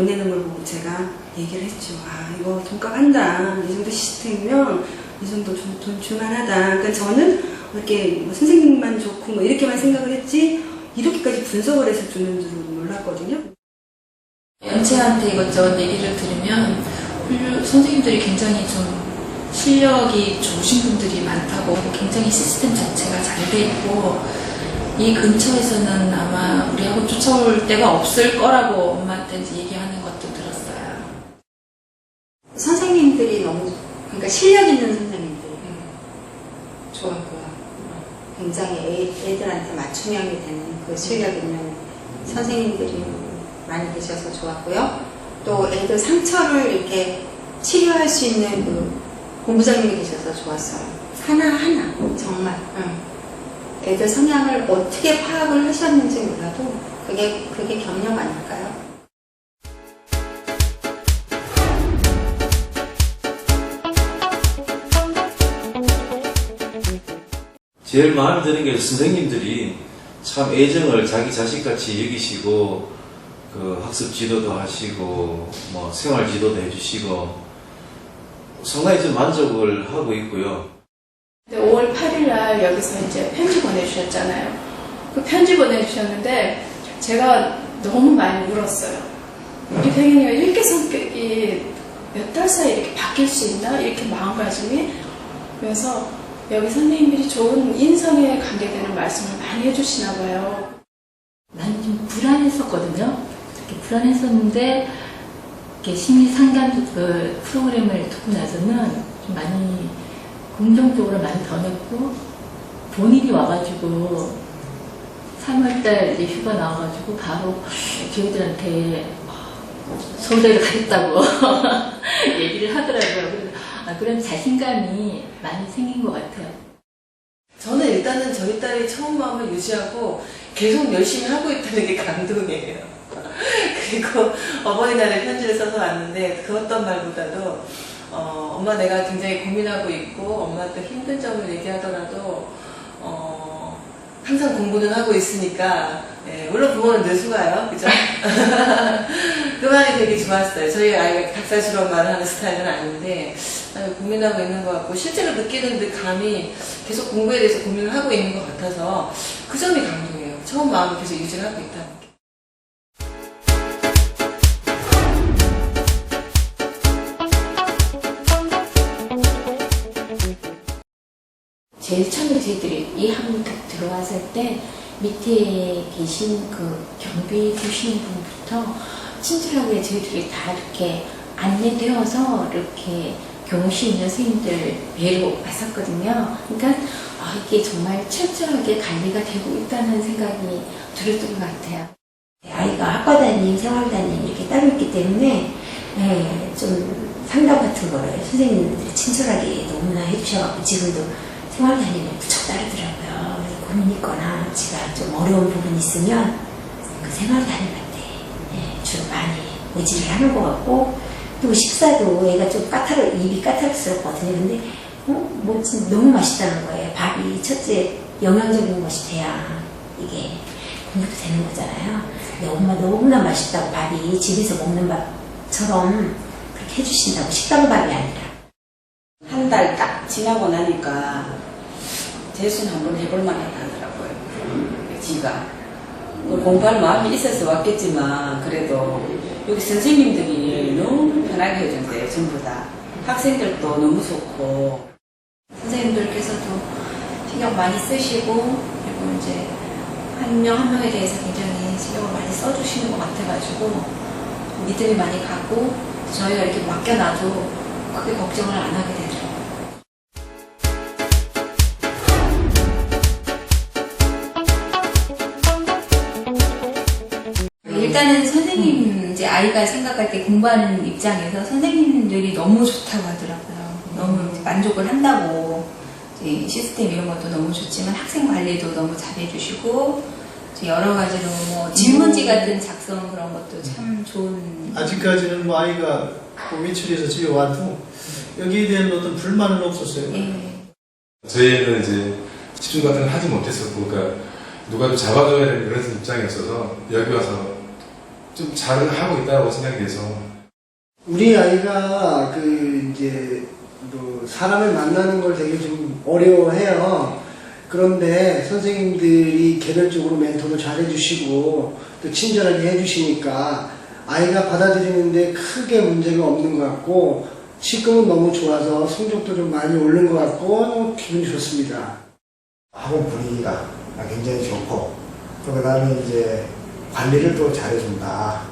보내는 걸 보고 제가 얘기를 했죠. 아, 이거 돈값 한다. 이 정도 시스템이면 이 정도 돈, 돈 줄만하다. 그러니까 저는 이렇게 뭐 선생님만 좋고 뭐 이렇게만 생각을 했지 이렇게까지 분석을 해서 주는 줄은 몰랐거든요. 연채한테 이것저것 얘기를 들으면 훌륭- 선생님들이 굉장히 좀 실력이 좋으신 분들이 많다고 굉장히 시스템 자체가 잘 돼 있고 이 근처에서는 아마 우리 하고 쫓아올 데가 없을 거라고 엄마한테 이제 얘기하는 것도 들었어요. 선생님들이 너무 그러니까 실력 있는 선생님들 좋았고요. 굉장히 애, 애들한테 맞춤형이 되는 그 실력 있는 선생님들이 많이 계셔서 좋았고요. 또 애들 상처를 이렇게 치료할 수 있는 그 본부장님이 계셔서 좋았어요. 하나하나 정말 응. 애들 성향을 어떻게 파악을 하셨는지 몰라도 그게 그게 경력 아닐까요? 제일 마음에 드는 게 선생님들이 참 애정을 자기 자식같이 여기시고 그 학습 지도도 하시고 뭐 생활 지도도 해주시고 상당히 좀 만족을 하고 있고요. 5월 8일 날 여기서 이제 편지 보내주셨잖아요. 그 편지 보내주셨는데 제가 너무 많이 울었어요. 우리 백현이가 이렇게 성격이 몇 달 사이에 이렇게 바뀔 수 있나? 이렇게 마음가짐이. 그래서 여기 선생님들이 좋은 인성에 관계되는 말씀을 많이 해주시나 봐요. 나는 좀 불안했었거든요. 이렇게 불안했었는데 이렇게 심리 상담 그 프로그램을 듣고 나서는 좀 많이 긍정적으로 많이 변했고 본인이 와가지고 3월달 이제 휴가 나와가지고 바로 저희들한테 서울대를 가겠다고 얘기를 하더라고요. 아, 그런 자신감이 많이 생긴 것 같아요. 저는 일단은 저희 딸이 처음 마음을 유지하고 계속 열심히 하고 있다는 게 감동이에요. 그리고 어버이날에 편지를 써서 왔는데 그 어떤 말보다도 어, 엄마 내가 굉장히 고민하고 있고 엄마한테 힘든 점을 얘기하더라도 어, 항상 공부는 하고 있으니까 예, 물론 부모는 늘 속아요. 그죠? 그 말이 되게 좋았어요. 저희 아이가 닭살스러운 말을 하는 스타일은 아닌데 아, 고민하고 있는 것 같고 실제로 느끼는 듯 감이 계속 공부에 대해서 고민을 하고 있는 것 같아서 그 점이 감동이에요. 처음 마음을 계속 유지를 하고 있다는 게. 제일 처음에 저희들이 이딱 들어왔을 때 밑에 계신 그 경비 주시는 분부터 친절하게 저희들이 다 이렇게 안내되어서 이렇게 교무실 있는 선생님들 뵈러 왔었거든요. 그러니까 아, 이게 정말 철저하게 관리가 되고 있다는 생각이 들었던 것 같아요. 아이가 학과 담임, 생활 담임 이렇게 따로 있기 때문에 예, 좀 상담 같은 거를 선생님들이 친절하게 너무나 해주셔갖고 지금도 생활 담임을 무척 따르더라고요. 고민 있거나 제가 좀 어려운 부분 있으면 그 생활 담임한테 예, 주로 많이 의지를 하는 것 같고 또 식사도 애가 좀 까탈 입이 까탈스럽거든요. 근데 어, 뭐 너무 맛있다는 거예요. 밥이 첫째 영양적인 것이 돼야 이게 공부도 되는 거잖아요. 근데 엄마 너무나 맛있다고 밥이 집에서 먹는 밥처럼 그렇게 해주신다고 식당 밥이 아니라. 한 달 딱 지나고 나니까 재수는 한번 해볼 만하다 하더라고요. 지가. 뭐 공부할 마음이 있어서 왔겠지만 그래도 여기 선생님들이 너무 편하게 해준대요. 전부 다. 학생들도 너무 좋고 선생님들께서도 신경 많이 쓰시고 그리고 이제 한 명 한 명에 대해서 굉장히 신경을 많이 써주시는 것 같아가지고 믿음이 많이 가고 저희가 이렇게 맡겨놔도 크게 걱정을 안 하게 되더라고요. 일단은 선생님 이제 아이가 생각할 때 공부하는 입장에서 선생님들이 너무 좋다고 하더라고요. 너무 이제 만족을 한다고 이제 시스템 이런 것도 너무 좋지만 학생 관리도 너무 잘해주시고 여러 가지로 뭐 질문지 같은 작성 그런 것도 참 좋은 아직까지는 뭐 아이가 고미출에서 집에 와도 여기에 대한 어떤 불만은 없었어요. 예. 저희는 이제 집중 같은 걸 하지 못했었고, 그러니까 누가 좀 잡아줘야 되는 그런 입장이었어서 여기 와서 좀 잘 하고 있다고 생각이 돼서 우리 아이가 그 이제 뭐 사람을 만나는 걸 되게 좀 어려워해요. 그런데 선생님들이 개별적으로 멘토도 잘 해주시고 또 친절하게 해주시니까 아이가 받아들이는데 크게 문제가 없는 것 같고 지금은 너무 좋아서 성적도 좀 많이 오른 것 같고 기분이 좋습니다. 학원 분위기가 굉장히 좋고 또 그다음에 이제 관리를 또 잘해준다.